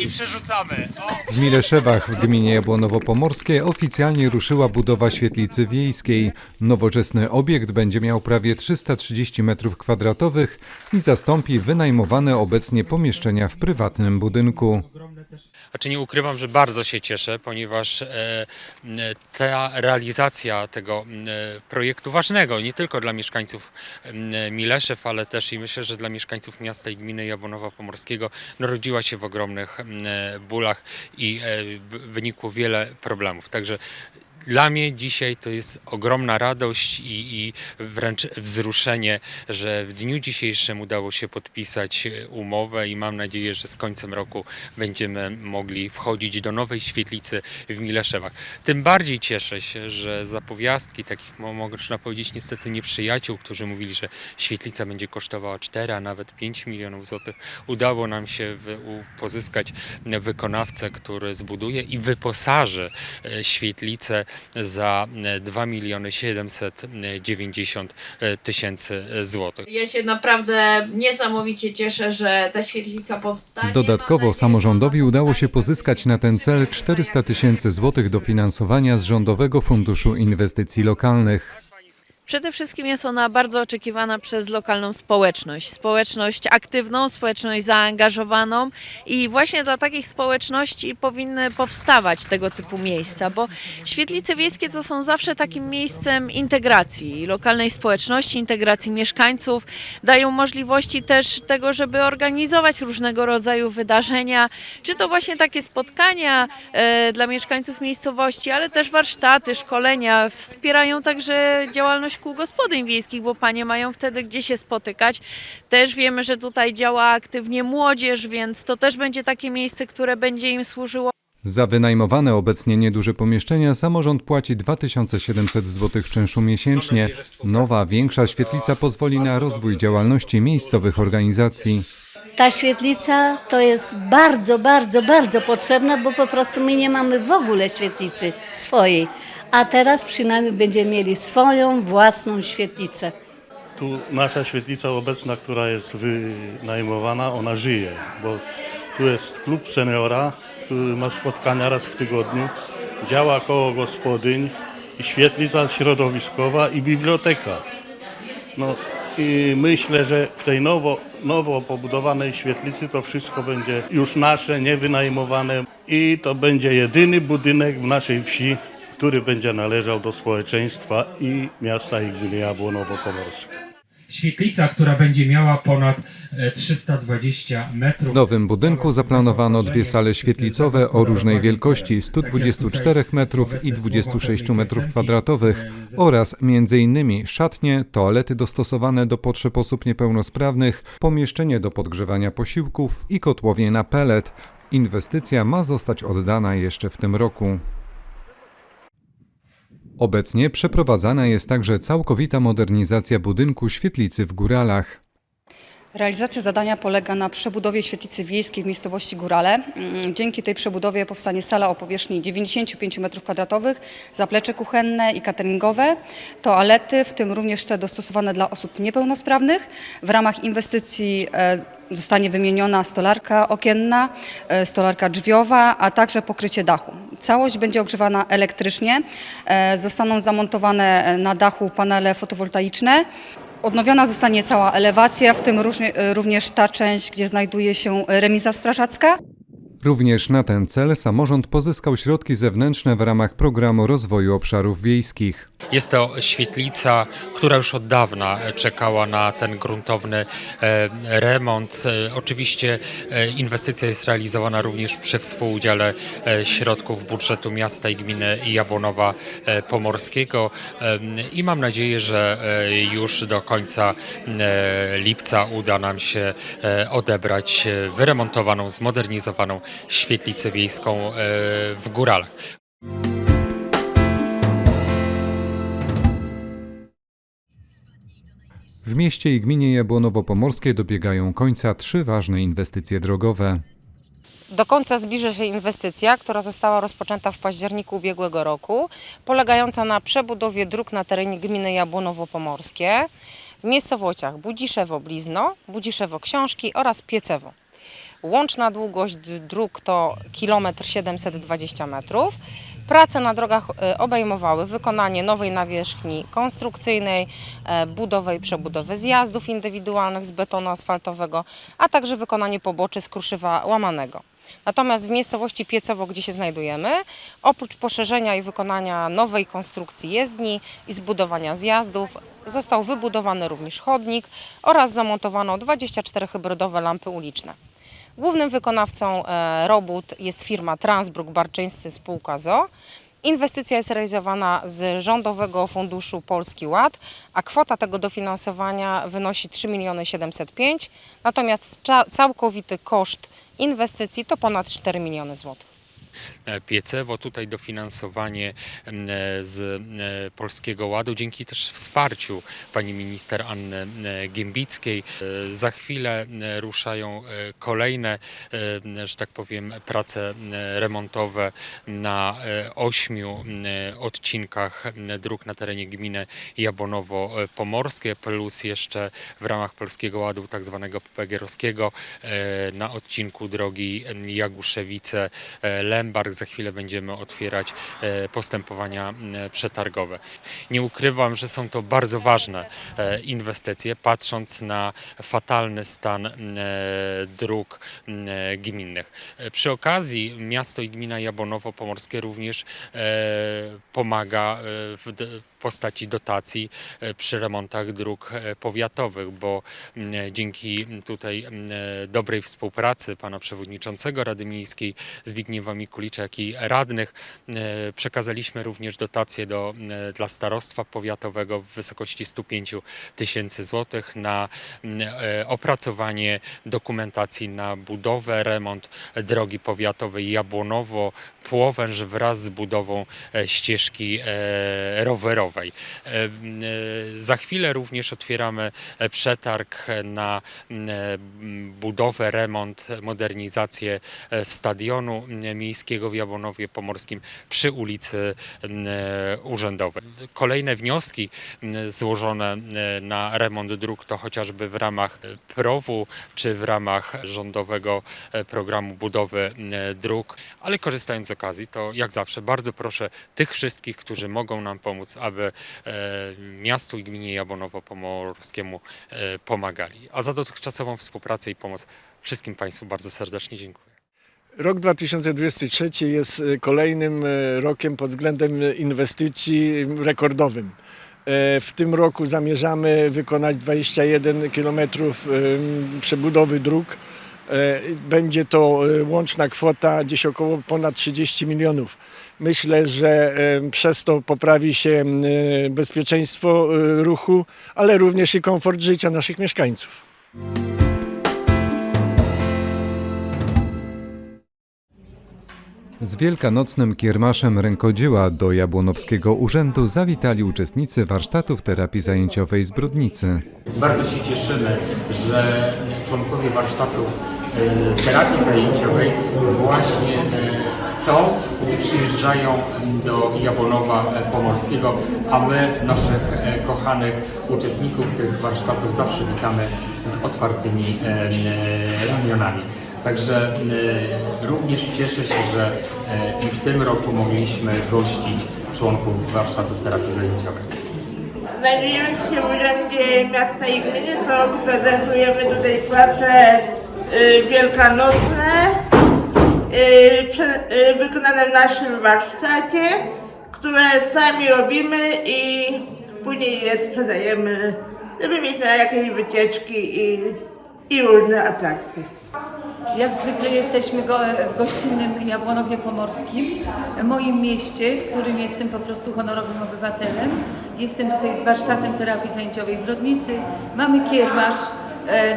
i przerzucamy. W Mileszewach w gminie Jabłonowo-Pomorskie oficjalnie ruszyła budowa świetlicy wiejskiej. Nowoczesny obiekt będzie miał prawie 330 m2 i zastąpi wynajmowane obecnie pomieszczenia w prywatnym budynku. Znaczy nie ukrywam, że bardzo się cieszę, ponieważ e, ta realizacja tego m, projektu ważnego nie tylko dla mieszkańców m, Mileszew, ale też i myślę, że dla mieszkańców miasta i gminy Jabłonowa Pomorskiego narodziła się w ogromnych m, bólach i e, wynikło wiele problemów. Także dla mnie dzisiaj to jest ogromna radość i, i wręcz wzruszenie, że w dniu dzisiejszym udało się podpisać e, umowę i mam nadzieję, że z końcem roku będziemy mogli wchodzić do nowej świetlicy w Mileszewach. Tym bardziej cieszę się, że zapowiastki takich, mo- można powiedzieć, niestety nieprzyjaciół, którzy mówili, że świetlica będzie kosztowała 4, a nawet 5 milionów złotych, udało nam się pozyskać wykonawcę, który zbuduje i wyposaży e, świetlicę za e, 2 miliony 790 e, tysięcy złotych. Ja się naprawdę niesamowicie cieszę, że ta świetlica powstanie. Dodatkowo samorządowi udało się pozyskać na ten cel 400 tysięcy złotych dofinansowania z Rządowego Funduszu Inwestycji Lokalnych. Przede wszystkim jest ona bardzo oczekiwana przez lokalną społeczność. Społeczność aktywną, społeczność zaangażowaną i właśnie dla takich społeczności powinny powstawać tego typu miejsca, bo świetlice wiejskie to są zawsze takim miejscem integracji lokalnej społeczności, integracji mieszkańców, dają możliwości też tego, żeby organizować różnego rodzaju wydarzenia, czy to właśnie takie spotkania e, dla mieszkańców miejscowości, ale też warsztaty, szkolenia, wspierają także działalność kół gospodyń wiejskich, bo panie mają wtedy gdzie się spotykać. Też wiemy, że tutaj działa aktywnie młodzież, więc to też będzie takie miejsce, które będzie im służyło Za wynajmowane obecnie nieduże pomieszczenia samorząd płaci 2700 zł czynszu miesięcznie. Nowa, większa świetlica pozwoli na rozwój działalności miejscowych organizacji. Ta świetlica to jest bardzo, bardzo, bardzo potrzebna, bo po prostu my nie mamy w ogóle świetlicy swojej. A teraz przynajmniej będziemy mieli swoją własną świetlicę. Tu nasza świetlica obecna, która jest wynajmowana, ona żyje, bo tu jest klub seniora, który ma spotkania raz w tygodniu, działa koło gospodyń i świetlica środowiskowa i biblioteka. No i myślę, że w tej nowo, nowo pobudowanej świetlicy to wszystko będzie już nasze, niewynajmowane i to będzie jedyny budynek w naszej wsi, który będzie należał do społeczeństwa i miasta i gminy Jabłonowo-Pomorskie. Świetlica, która będzie miała ponad e, 320 metrów. W nowym budynku zaplanowano dwie sale świetlicowe o różnej wielkości 124 metrów i 26 metrów kwadratowych oraz m.in. szatnie, toalety dostosowane do potrzeb osób niepełnosprawnych, pomieszczenie do podgrzewania posiłków i kotłowie na pelet. Inwestycja ma zostać oddana jeszcze w tym roku. Obecnie przeprowadzana jest także całkowita modernizacja budynku świetlicy w Góralach. Realizacja zadania polega na przebudowie świetlicy wiejskiej w miejscowości Górale. Mm, Dzięki tej przebudowie powstanie sala o powierzchni 95 m2, zaplecze kuchenne i cateringowe, toalety, w tym również te dostosowane dla osób niepełnosprawnych. W ramach inwestycji e, zostanie wymieniona stolarka okienna, e, stolarka drzwiowa, a także pokrycie dachu. Całość będzie ogrzewana elektrycznie. E, Zostaną zamontowane na dachu panele fotowoltaiczne. Odnowiona zostanie cała elewacja, w tym różnie- również ta część, gdzie znajduje się remiza strażacka. Również na ten cel samorząd pozyskał środki zewnętrzne w ramach programu rozwoju obszarów wiejskich. Jest to świetlica, która już od dawna czekała na ten gruntowny e, remont. E, Oczywiście e, inwestycja jest realizowana również przy współudziale środków budżetu miasta i gminy Jabłonowa Pomorskiego i mam nadzieję, że już do końca lipca uda nam się odebrać wyremontowaną, zmodernizowaną świetlicę wiejską w Góralach. W mieście i gminie Jabłonowo-Pomorskie dobiegają końca trzy ważne inwestycje drogowe. Do końca zbliży się inwestycja, która została rozpoczęta w październiku ubiegłego roku, polegająca na przebudowie dróg na terenie gminy Jabłonowo-Pomorskie w miejscowościach Budziszewo-Blizno, Budziszewo-Książki oraz Piecewo. Łączna długość dróg to kilometr 720 metrów. Prace na drogach e, obejmowały wykonanie nowej nawierzchni konstrukcyjnej, e, budowę i przebudowę zjazdów indywidualnych z betonu asfaltowego, a także wykonanie poboczy z kruszywa łamanego. Natomiast w miejscowości Piecowo, gdzie się znajdujemy, oprócz poszerzenia i wykonania nowej konstrukcji jezdni i zbudowania zjazdów, został wybudowany również chodnik oraz zamontowano 24 hybrydowe lampy uliczne. Głównym wykonawcą e, robót jest firma Transbruk Barczyńscy spółka ZO. Inwestycja jest realizowana z Rządowego Funduszu Polski Ład, a kwota tego dofinansowania wynosi 3 miliony 705, natomiast całkowity koszt inwestycji to ponad 4 miliony złotych. E, Piecewo, tutaj dofinansowanie m, z e, Polskiego Ładu, dzięki też wsparciu pani minister Anny e, Giembickiej. E, Za chwilę e, ruszają e, kolejne, e, że tak powiem, prace e, remontowe na e, ośmiu e, odcinkach e, dróg na terenie gminy Jabonowo-Pomorskie, plus jeszcze w ramach Polskiego Ładu tak zwanego Pegierowskiego e, na odcinku drogi e, Jaguszewice-Lembark. Za chwilę będziemy otwierać e, postępowania przetargowe. Nie ukrywam, że są to bardzo ważne e, inwestycje, patrząc na fatalny stan e, dróg gminnych. Przy okazji miasto i gmina Jabonowo-Pomorskie również pomaga w postaci dotacji e, przy remontach dróg e, powiatowych, bo m, dzięki tutaj m, dobrej współpracy pana przewodniczącego Rady Miejskiej Zbigniewa Mikulicza, jak i radnych e, przekazaliśmy również dotacje do, e, dla starostwa powiatowego w wysokości 105 tysięcy złotych na e, opracowanie dokumentacji na budowę, remont drogi powiatowej Jabłonowo Płowęż wraz z budową e, ścieżki e, rowerowej. E, e, Za chwilę również otwieramy e, przetarg na budowę, remont, modernizację stadionu miejskiego w Jabłonowie Pomorskim przy ulicy Urzędowej. Kolejne wnioski złożone na remont dróg to chociażby w ramach PROW-u czy w ramach rządowego programu budowy dróg, ale korzystając z okazji, to jak zawsze bardzo proszę tych wszystkich, którzy mogą nam pomóc, aby e, miastu i gminie Jabonowo-Pomorskiemu e, pomagali. A za dotychczasową współpracę i pomoc wszystkim Państwu bardzo serdecznie dziękuję. Rok 2023 jest e, kolejnym rokiem pod względem inwestycji rekordowym. W tym roku zamierzamy wykonać 21 km przebudowy dróg. E, Będzie to e, łączna kwota gdzieś około ponad 30 milionów. Myślę, że przez to poprawi się bezpieczeństwo e, ruchu, ale również i komfort życia naszych mieszkańców. Z wielkanocnym kiermaszem rękodzieła do Jabłonowskiego Urzędu zawitali uczestnicy warsztatów terapii zajęciowej z Brudnicy. Bardzo się cieszymy, że członkowie warsztatów terapii zajęciowej właśnie e, chcą i przyjeżdżają do Jabłonowa e, Pomorskiego, a my naszych e, kochanych uczestników tych warsztatów zawsze witamy z otwartymi e, e, ramionami. Także e, również cieszę się, że e, i w tym roku mogliśmy gościć członków warsztatów terapii zajęciowej. Znajdujemy się w Urzędzie Miasta i Gminy. Co prezentujemy tutaj prace y, wielkanocne y, y, wykonane w naszym warsztacie, które sami robimy i później je sprzedajemy, żeby mieć na jakieś wycieczki i, i różne atrakcje. Jak zwykle jesteśmy go, w gościnnym Jabłonowie Pomorskim, moim mieście, w którym jestem po prostu honorowym obywatelem. Jestem tutaj z warsztatem terapii zajęciowej w Brodnicy. Mamy kiermasz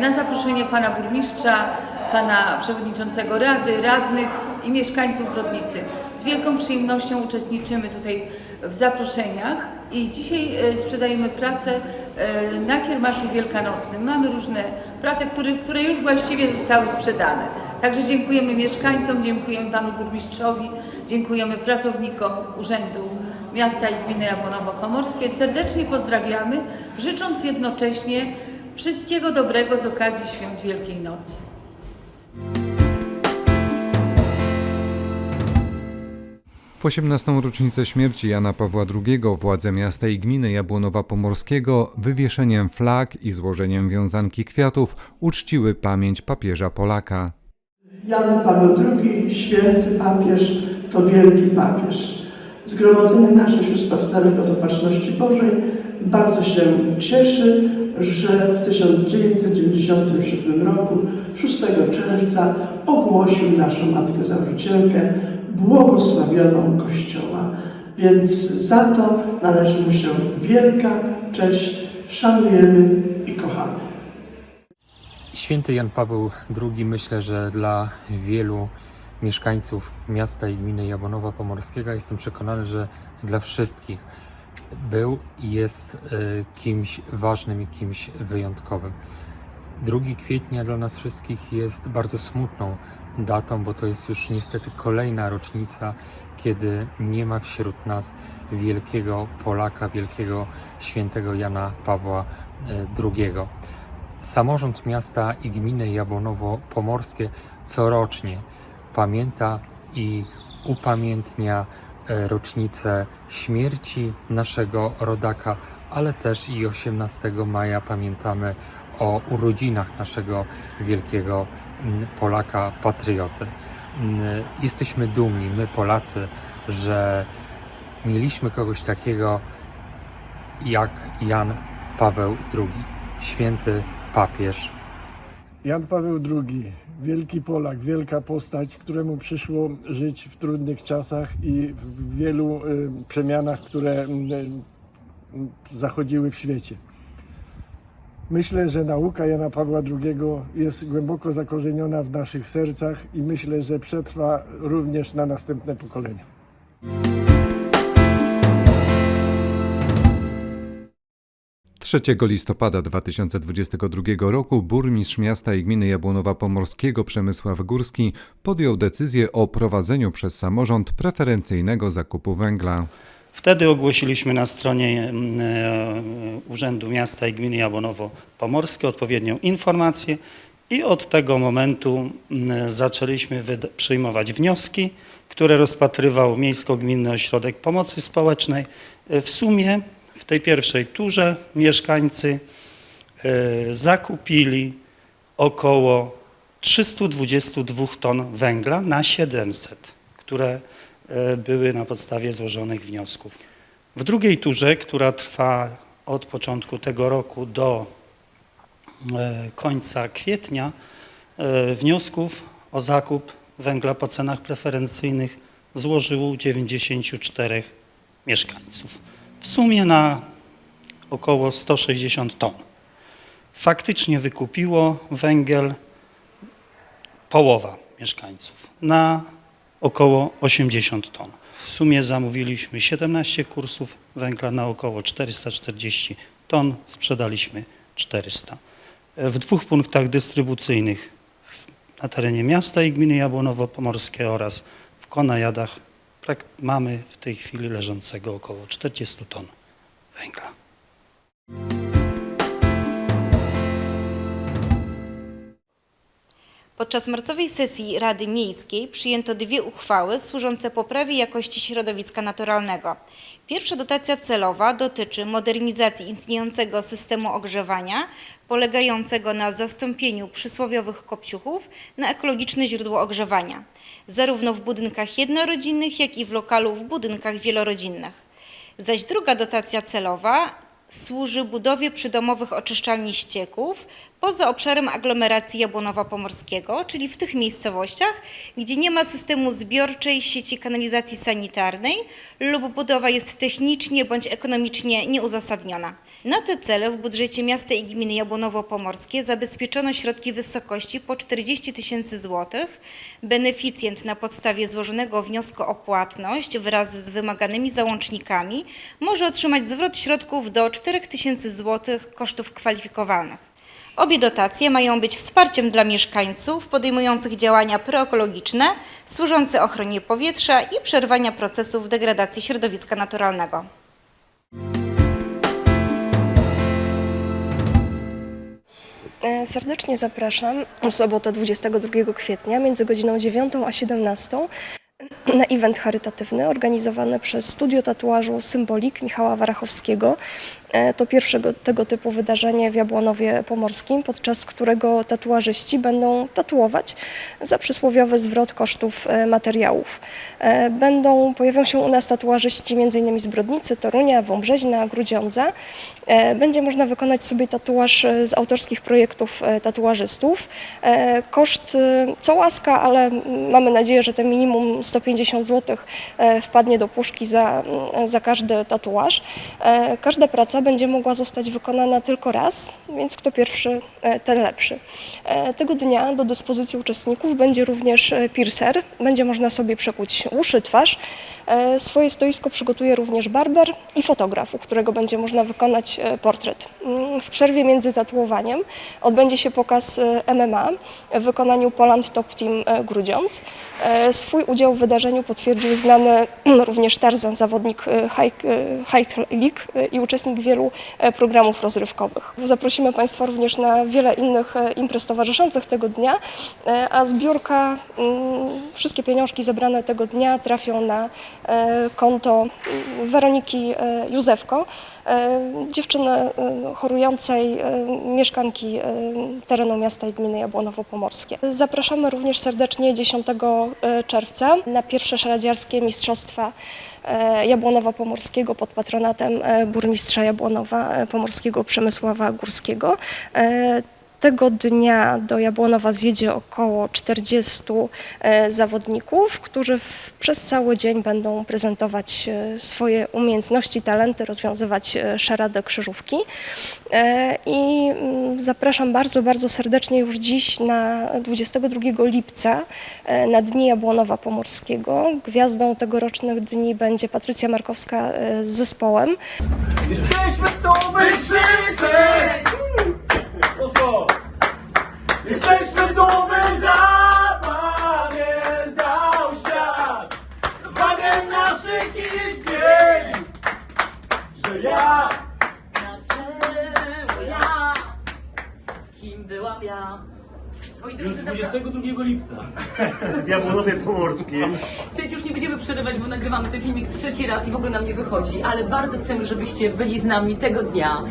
na zaproszenie pana burmistrza, pana przewodniczącego rady, radnych i mieszkańców Brodnicy. Z wielką przyjemnością uczestniczymy tutaj w zaproszeniach i dzisiaj e, sprzedajemy pracę e, na kiermaszu wielkanocnym. Mamy różne prace, które, które już właściwie zostały sprzedane. Także dziękujemy mieszkańcom, dziękujemy panu burmistrzowi, dziękujemy pracownikom Urzędu Miasta i Gminy Jabłonowo-Pomorskie. Serdecznie pozdrawiamy, życząc jednocześnie Wszystkiego dobrego z okazji Świąt Wielkiej Nocy. W 18. rocznicę śmierci Jana Pawła II władze miasta i gminy Jabłonowa Pomorskiego wywieszeniem flag i złożeniem wiązanki kwiatów uczciły pamięć papieża Polaka. Jan Paweł II, święty papież, to wielki papież. Zgromadzenie nasze wśród pasterek od opatrzności Bożej bardzo się cieszy, że w 1997 roku, 6 czerwca, ogłosił naszą Matkę Założycielkę błogosławioną Kościoła. Więc za to należy mu się wielka cześć, szanujemy i kochamy. Święty Jan Paweł II myślę, że dla wielu mieszkańców miasta i gminy Jabłonowa Pomorskiego jestem przekonany, że dla wszystkich był i jest e, kimś ważnym i kimś wyjątkowym. 2 kwietnia dla nas wszystkich jest bardzo smutną datą, bo to jest już niestety kolejna rocznica, kiedy nie ma wśród nas wielkiego Polaka, wielkiego świętego Jana Pawła e, II. Samorząd miasta i gminy Jabłonowo-Pomorskie corocznie pamięta i upamiętnia rocznicę śmierci naszego rodaka, ale też i 18 maja pamiętamy o urodzinach naszego wielkiego Polaka, patrioty. Jesteśmy dumni, my Polacy, że mieliśmy kogoś takiego jak Jan Paweł II, święty papież. Jan Paweł II, wielki Polak, wielka postać, któremu przyszło żyć w trudnych czasach i w wielu y, przemianach, które y, y, zachodziły w świecie. Myślę, że nauka Jana Pawła II jest głęboko zakorzeniona w naszych sercach i myślę, że przetrwa również na następne pokolenia. 3 listopada 2022 roku burmistrz miasta i gminy Jabłonowa Pomorskiego Przemysław Górski podjął decyzję o prowadzeniu przez samorząd preferencyjnego zakupu węgla. Wtedy ogłosiliśmy na stronie mm, e, Urzędu Miasta i Gminy Jabłonowo-Pomorskie odpowiednią informację i od tego momentu mm, zaczęliśmy przyjmować wnioski, które rozpatrywał Miejsko-Gminny Ośrodek Pomocy Społecznej. E, W sumie w tej pierwszej turze mieszkańcy e, zakupili około 322 ton węgla na 700, które e, były na podstawie złożonych wniosków. W drugiej turze, która trwa od początku tego roku do e, końca kwietnia, wniosków o zakup węgla po cenach preferencyjnych złożyło 94 mieszkańców. W sumie na około 160 ton. Faktycznie wykupiło węgiel połowa mieszkańców na około 80 ton. W sumie zamówiliśmy 17 kursów węgla na około 440 ton, sprzedaliśmy 400. W dwóch punktach dystrybucyjnych na terenie miasta i gminy Jabłonowo-Pomorskie oraz w Konajadach prak- mamy w tej chwili leżącego około 40 ton węgla. Podczas marcowej sesji Rady Miejskiej przyjęto dwie uchwały służące poprawie jakości środowiska naturalnego. Pierwsza dotacja celowa dotyczy modernizacji istniejącego systemu ogrzewania, polegającego na zastąpieniu przysłowiowych kopciuchów na ekologiczne źródło ogrzewania, zarówno w budynkach jednorodzinnych, jak i w lokalu w budynkach wielorodzinnych. Zaś druga dotacja celowa służy budowie przydomowych oczyszczalni ścieków poza obszarem aglomeracji Jabłonowa Pomorskiego, czyli w tych miejscowościach, gdzie nie ma systemu zbiorczej sieci kanalizacji sanitarnej lub budowa jest technicznie bądź ekonomicznie nieuzasadniona. Na te cele w budżecie miasta i gminy Jabłonowo-Pomorskie zabezpieczono środki w wysokości po 40 tysięcy złotych. Beneficjent na podstawie złożonego wniosku o płatność wraz z wymaganymi załącznikami może otrzymać zwrot środków do 4 tysięcy złotych kosztów kwalifikowalnych. Obie dotacje mają być wsparciem dla mieszkańców podejmujących działania proekologiczne, służące ochronie powietrza i przerwania procesów degradacji środowiska naturalnego. E, Serdecznie zapraszam w sobotę 22 kwietnia między godziną 9 a 17 na event charytatywny organizowany przez Studio Tatuażu Symbolik Michała Warachowskiego. E, To pierwsze go- tego typu wydarzenie w Jabłonowie Pomorskim, podczas którego tatuażyści będą tatuować za przysłowiowy zwrot kosztów e, materiałów. E, Będą, pojawią się u nas tatuażyści m.in. z Brodnicy, Torunia, Wąbrzeźna, Grudziądza. Będzie można wykonać sobie tatuaż z autorskich projektów tatuażystów. Koszt co łaska, ale mm, mamy nadzieję, że te minimum 150 zł e, wpadnie do puszki za, mm, za każdy tatuaż. E, Każda praca będzie mogła zostać wykonana tylko raz, więc kto pierwszy, e, ten lepszy. Tego dnia do dyspozycji uczestników będzie również piercer. Będzie można sobie przekuć uszy, twarz. Swoje stoisko przygotuje również barber i fotograf, u którego będzie można wykonać portret. Mm, W przerwie między tatuowaniem odbędzie się pokaz MMA w wykonaniu Poland Top Team Grudziądz. Swój udział w wydarzeniu potwierdził znany również Tarzan, zawodnik e, High, e, League e, i uczestnik wielu programów rozrywkowych. Zaprosimy Państwa również na wiele innych imprez towarzyszących tego dnia, a zbiórka, mm, wszystkie pieniążki zebrane tego dnia trafią na konto mm, Weroniki Józefko, dziewczyny e, chorującej, e, mieszkanki e, terenu miasta i gminy Jabłonowo-Pomorskie. Zapraszamy również serdecznie 10 e, czerwca na pierwsze szaradziarskie mistrzostwa e, Jabłonowa Pomorskiego pod patronatem e, burmistrza Jabłonowa e, Pomorskiego Przemysława Górskiego. Tego dnia do Jabłonowa zjedzie około 40 e, zawodników, którzy w, przez cały dzień będą prezentować e, swoje umiejętności, talenty, rozwiązywać e, szaradę krzyżówki. I mm, zapraszam bardzo, bardzo serdecznie już dziś na 22 lipca na Dni Jabłonowa Pomorskiego. Gwiazdą tegorocznych dni będzie Patrycja Markowska z zespołem. Jesteśmy tu, by krzyczeć! Jesteśmy tu, by zapamiętał świat wagę naszych istnień, że ja Znaczy, ja, kim byłam ja? Moi już drodzy, zapra- 22 lipca w Jabłonowie Pomorskim Słuchajcie, już nie będziemy przerywać, bo nagrywamy ten filmik trzeci raz i w ogóle nam nie wychodzi, ale bardzo chcemy, żebyście byli z nami tego dnia.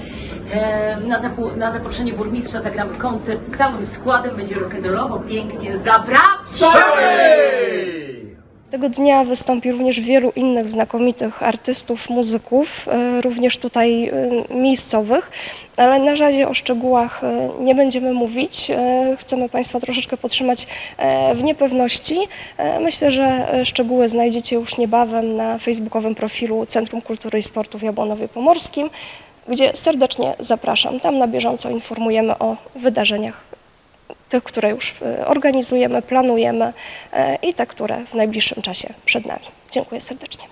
E, na, zapu- na zaproszenie burmistrza zagramy koncert całym składem, będzie rock'n'rollowo, pięknie. Zapraszamy! Tego dnia wystąpi również wielu innych znakomitych artystów, muzyków, e, również tutaj e, miejscowych, ale na razie o szczegółach e, nie będziemy mówić. Chcemy Państwa troszeczkę podtrzymać w niepewności. Myślę, że szczegóły znajdziecie już niebawem na facebookowym profilu Centrum Kultury i Sportu w Jabłonowie Pomorskim, gdzie serdecznie zapraszam. Tam na bieżąco informujemy o wydarzeniach tych, które już e, organizujemy, planujemy e, i te, które w najbliższym czasie przed nami. Dziękuję serdecznie.